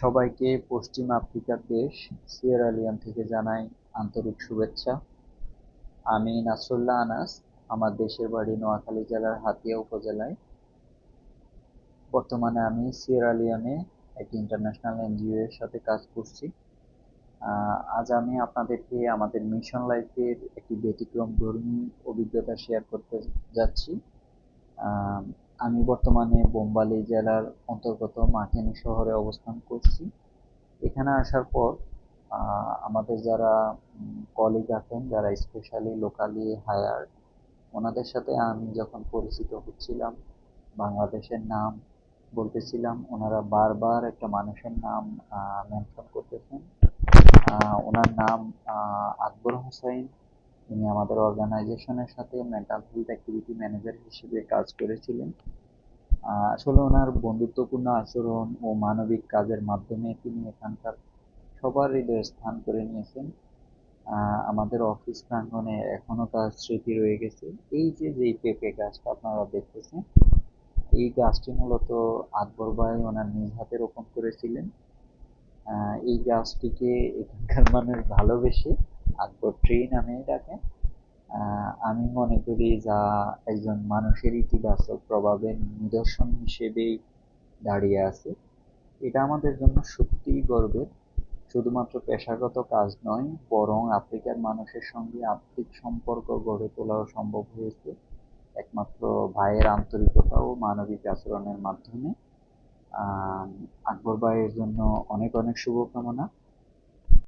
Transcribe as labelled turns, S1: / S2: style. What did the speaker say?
S1: সবাইকে পশ্চিম আফ্রিকার দেশ, সিয়েরা লিওন থেকে জানাই আন্তরিক শুভেচ্ছা। আমি নাসরুল্লাহ আনাস, আমার দেশের বাড়ি নোয়াখালী জেলার হাতিয়া উপজেলায়। বর্তমানে আমি সিয়েরা লিওনে একটি ইন্টারন্যাশনাল এনজিও এর সাথে কাজ করছি। আজ আমি আপনাদেরকে আমাদের মিশন লাইফের একটি ব্যতিক্রম ধর্মী অভিজ্ঞতা শেয়ার করতে যাচ্ছি। আমি বর্তমানে বোম্বালি জেলার অন্তর্গত মাকেনি শহরে অবস্থান করছি। এখানে আসার পর আমাদের যারা কলিগ আছেন, যারা স্পেশালি লোকালি হায়ার ওনাদের সাথে আমি যখন পরিচিত হচ্ছিলাম, বাংলাদেশের নাম বলতেছিলাম, ওনারা বারবার একটা মানুষের নাম মেনশন করতেছেন। ওনার নাম আকবর হোসাইন তিনি আমাদের অর্গানাইজেশনের সাথে মেন্টাল হেলথ অ্যাক্টিভিটি ম্যানেজার হিসেবে কাজ করেছিলেন। আসলে ওনার বন্ধুত্বপূর্ণ আচরণ ও মানবিক কাজের মাধ্যমে তিনি এখানকার সবার হৃদয়ে স্থান করে নিয়েছেন। আমাদের অফিস প্রাঙ্গনে এখনও তার স্মৃতি রয়ে গেছে। এই যে যে পেঁপে গাছটা আপনারা দেখতেছেন, এই গাছটি মূলত আকবর ভাই ওনার নিজ হাতে রোপণ করেছিলেন। এই গাছটিকে এখানকার মানুষ ভালোবেসে আকবর ট্রি নামে ডাকে আমি মনে করি যা একজন মানুষের ইতিবাচক প্রভাবের নিদর্শন হিসেবেই দাঁড়িয়ে আছে। এটা আমাদের জন্য সত্যিই গর্বের। শুধুমাত্র পেশাগত কাজ নয়, বরং আফ্রিকার মানুষের সঙ্গে আর্থিক সম্পর্ক গড়ে তোলাও সম্ভব হয়েছে। একমাত্র ভাইয়ের আন্তরিকতা ও মানবিক আচরণের মাধ্যমে। আকবর ভাইয়ের জন্য অনেক অনেক শুভকামনা।